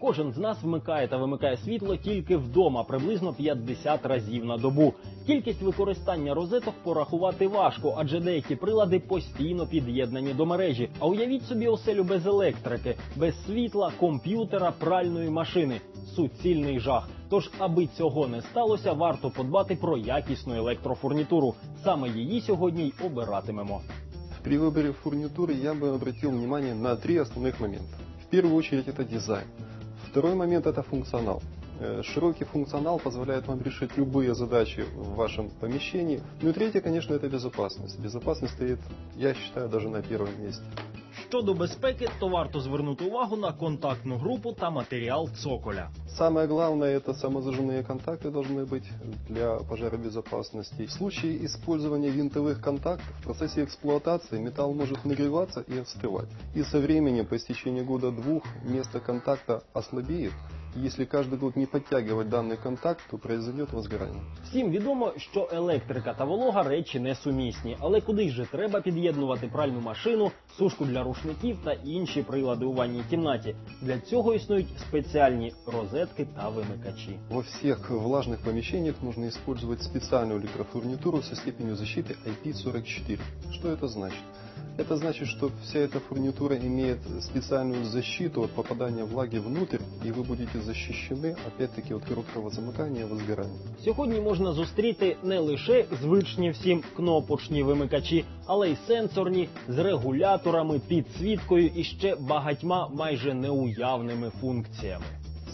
Кожен з нас вмикає та вимикає світло тільки вдома, приблизно 50 разів на добу. Кількість використання розеток порахувати важко, адже деякі прилади постійно під'єднані до мережі. А уявіть собі оселю без електрики, без світла, комп'ютера, пральної машини. Суцільний жах. Тож, аби цього не сталося, варто подбати про якісну електрофурнітуру. Саме її сьогодні й обиратимемо. При выборе фурнитуры я бы обратил внимание на три основных момента. В первую очередь это дизайн. Второй момент это функционал. Э, Широкий функционал позволяет вам решить любые задачи в вашем помещении. Ну и третье, конечно, это безопасность. Безопасность стоит, я считаю, даже на первом месте. Щодо безпеки, то варто звернути увагу на контактну групу та матеріал цоколя. Самое главное, это самозажимные контакты должны быть для пожаробезопасности. В случае использования винтовых контактов в процессе эксплуатации металл может нагреваться и остывать. И со временем, по истечении года-двух, место контакта ослабеет. И Если каждый год не подтягивать данный контакт, то произойдет возгорание. Всім відомо, що електрика та волога речі несумісні, але куди ж треба під'єднувати пральну машину, сушку для рушників та інші прилади у ванній кімнаті. Для цього існують спеціальні розетки та вимикачі. Во всех влажных помещениях нужно использовать специальную электрофурнитуру со степенью защиты IP44. Что это значит? Это значит, что вся эта фурнитура имеет специальную защиту от попадания влаги внутрь, и вы будете защищены, опять-таки, от короткого замыкания и возгорания. Сьогодні можна зустріти не лише звичні всім кнопочні вимикачі, але й сенсорні з регуляторами, підсвіткою і ще багатьма майже неуявними функціями.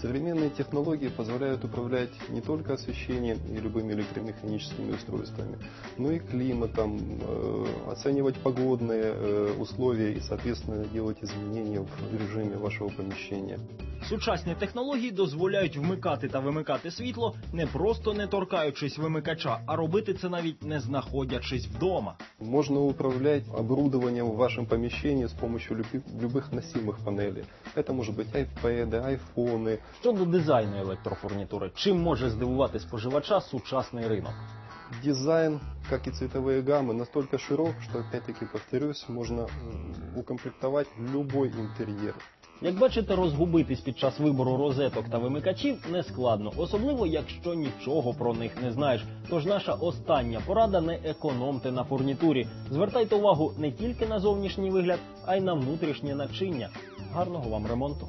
Современные технологии позволяют управлять не только освещением и любыми электромеханическими устройствами, но и климатом, э, оценивать погодные э, условия и, соответственно, делать изменения в режиме вашего помещения. Сучасні технології дозволяють вмикати та вимикати світло, не просто не торкаючись вимикача, а робити це навіть не знаходячись вдома. Можно управлять оборудованием в вашем помещении с помощью люби- любых носимых панелей. Это может быть iPad, айфоны. Щодо дизайну електрофурнітури, чим може здивувати споживача сучасний ринок? Дизайн, как и цветовые гаммы, настолько широк, что, опять-таки, повторюсь, можно м, укомплектовать любой интерьер. Як бачите, розгубитись під час вибору розеток та вимикачів не складно, особливо якщо нічого про них не знаєш. Тож наша остання порада не економте на фурнітурі. Звертайте увагу не тільки на зовнішній вигляд, а й на внутрішнє начиння. Гарного вам ремонту!